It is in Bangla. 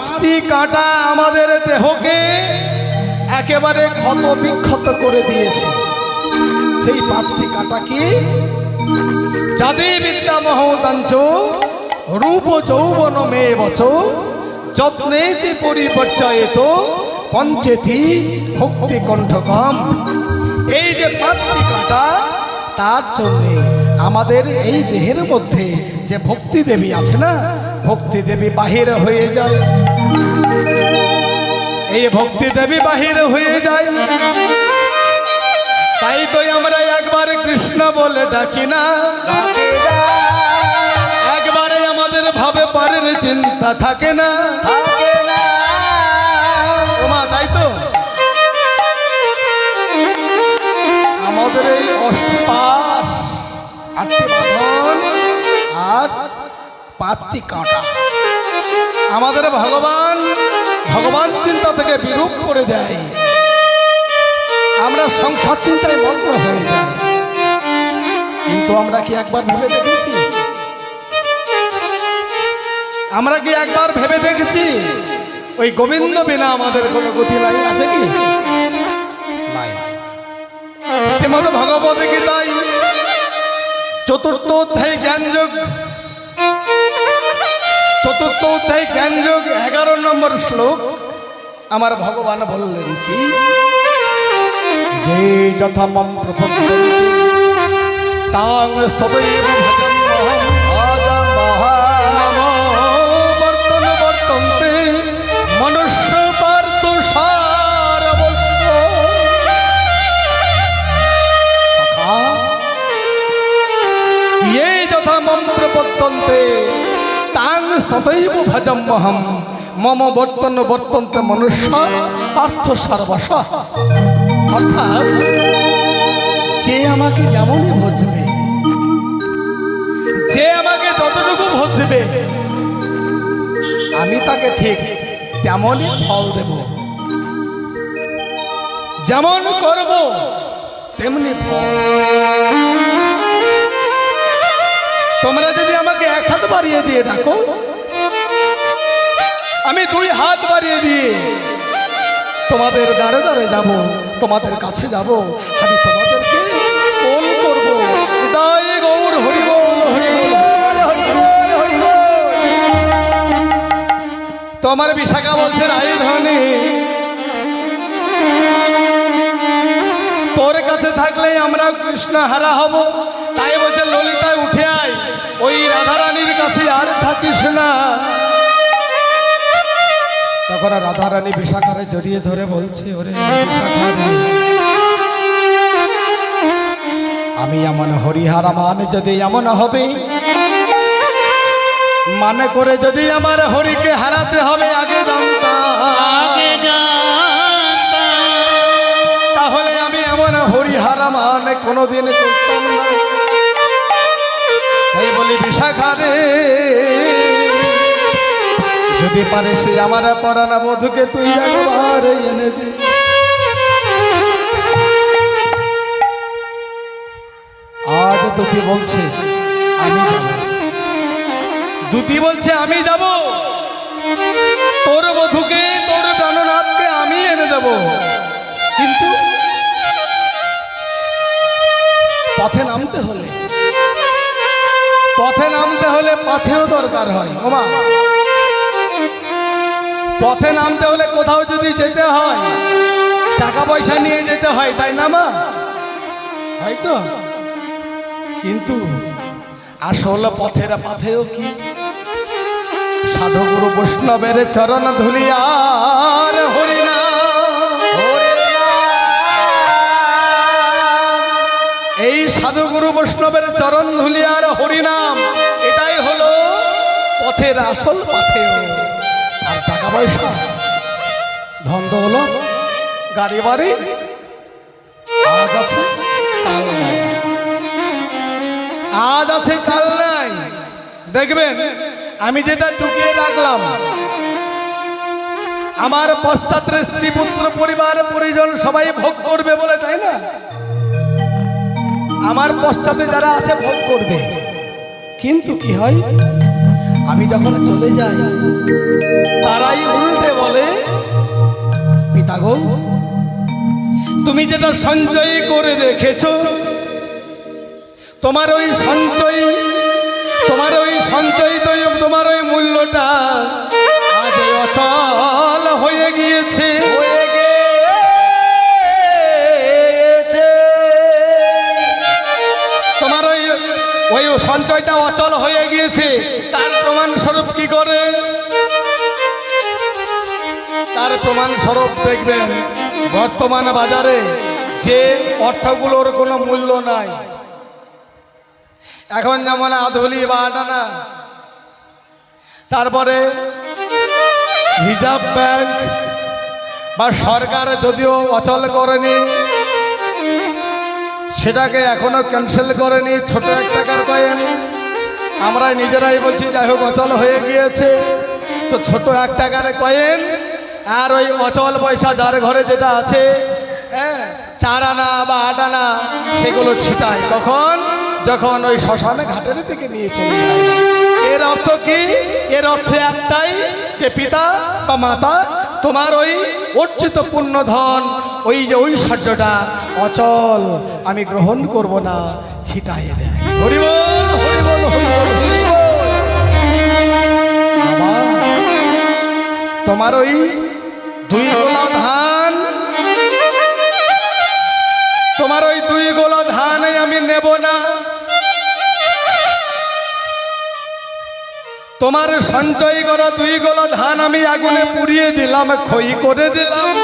পাঁচটি কাঁটা আমাদের দেহকে একেবারে ক্ষত বিক্ষত করে দিয়েছে। সেই পাঁচটি কাঁটা কি যাদে বিদ্যা মহোদাঞ্চ, রূপ যৌবন মে বচ যত্নেতি পরিবর্চয়িত পঞ্চেতি ভক্তি কণ্ঠকম। এই যে পাঁচটি কাঁটা, তার জন্যে আমাদের এই দেহের মধ্যে যে ভক্তি দেবী আছে না ভক্তি দেবী বাহির হয়ে যায়। এই ভক্তি দেবী বাহির হয়ে যায়। তাই তো আমরা একবার কৃষ্ণ বলে ডাকি না। একবারে আমাদের ভাবে পারের চিন্তা থাকে না। ওমা তাই তো? আমাদের এই অষ্টাস আটটি আর পাঁচটি কাঁটা। আমাদের ভগবান ভগবান চিন্তা থেকে বিরূপ করে দেয়। আমরা সংসার চিন্তায় মগ্ন হয়ে যাই। কিন্তু আমরা কি একবার ভেবে দেখেছি? আমরা কি একবার ভেবে দেখেছি? ওই গোবিন্দ বিনা আমাদের কোনো গতি নাই, আছে কি? ভগবত গীতায় চতুর্থ অধ্যায় জ্ঞানযোগ নম্বর শ্লোক, আমার ভগবান বললেন কি? যে যথা মম প্রপদ্যন্তে, তাং স্তবৈব ভজন্মহম বর্তন বর্তন্তে, মনুষ্য পার্থ সার ये যথা মম প্রপদ্যন্তে, তাং স্তবৈব ভজন্মহম। মম বর্তন বর্তন্তে মনুষ্য, পার্থ সর্বস অর্থাৎ, যে আমাকে যেমনই ভজবে, যে আমাকে ততটুকু ভজবে, আমি তাকে ঠিক তেমনই ফল দেব। যেমন করব, তেমনি তোমরা যদি আমাকে এক হাত বাড়িয়ে দিয়ে ডাকো আমি দুই হাত বাড়িয়ে দিয়ে তোমাদের দাঁড়ে দাঁড়ে যাব, তোমাদের কাছে যাব। আমি তোমাদেরকে কোল করব? হৃদয় গৌর হরিবল তোমার বিশাখা বলছে রাই ধনে তোর কাছে থাকলে আমরা কৃষ্ণ হারা হব। তাই বলছে, ললিতায় উঠে আয়, ওই রাধারানীর কাছে আর থাকিস না। তখন রাধারানী বিশাখারে জড়িয়ে ধরে বলছে ওরে আমি এমন হরিহারা মানে যদি এমন হবে মানে করে যদি আমার হরিকে হারাতে হবে আগে তাহলে আমি এমন হরিহারা মানে কোনোদিন করতাম না। যদি পারে সে আমার পরানা বধুকে তুই একবার এনে দে। আজ দুটি বলছে, আমি যাব। দুটি বলছে, আমি যাব। তোর বধুকে, তোর প্রাণনাথকে আমি এনে দেব। কিন্তু পথে নামতে হলে, পথে নামতে হলে পথেও দরকার হয়। ওমা। পথে নামতে হলে কোথাও যদি যেতে হয়, টাকা পয়সা নিয়ে যেতে হয়, তাই না মা? হয়তো কিন্তু আসল পথের পথেও কি? সাধুগুরু বৈষ্ণবের চরণ ধুলিয়ার হরিনা এই সাধুগুরু বৈষ্ণবের চরণ ধুলিয়ার হরিনাম, এটাই হলো পথের আসল পথেও। আর টাকা পয়সা। ধন দৌলত, গাড়ি বাড়ি। আজ আছে আজ আছে, কাল নাই। দেখবেন, আমি যেটা চুকিয়ে রাখলাম, আমার পশ্চাৎরে স্ত্রী, পুত্র, পরিবার, পরিজন সবাই ভোগ করবে বলে, তাই না? আমার পশ্চাতে যারা আছে, ভোগ করবে। কিন্তু কি হয়? আমি যখন চলে যাই, তারাই উল্টে বলে পিতা গো তুমি যেটা সঞ্চয় করে রেখেছ, তোমার ওই সঞ্চয়, তোমার ওই সঞ্চয় তোমার ওই মূল্যটা প্রমাণ স্বরূপ দেখবেন, বর্তমান বাজারে যে অর্থগুলোর কোনো মূল্য নাই। এখন যেমন আধুলি বা আটানা তারপরে রিজার্ভ ব্যাংক বা সরকার যদিও অচল করেনি, সেটাকে এখনও ক্যান্সেল করেনি, ছোট এক টাকার কয়েন আমরা নিজেরাই বলছি, যাই হোক, অচল হয়ে গিয়েছে। তো ছোট এক টাকার কয়েন আর ওই অচল পয়সা যার ঘরে যেটা আছে হ্যাঁ চার আনা বা আট আনা সেগুলো ছিটায়। কখন যখন ওই শ্মশানে ঘাটের দিকে নিয়ে চলে এর অর্থ কি? এর অর্থে একটাই, যে পিতা বা মাতা, তোমার ওই অর্জিত পুণ্য ধন, ওই যে ঐশ্বর্যটা অচল, আমি গ্রহণ করব না ছিটাইয়ে দেয়। তোমার ওই দুই গোলা ধান। তোমার ওই দুই গোলা ধান আমি নেব না। তোমার সঞ্চয় করা দুই গোলা ধান আমি আগুনে পুড়িয়ে দিলাম ক্ষয় করে দিলাম।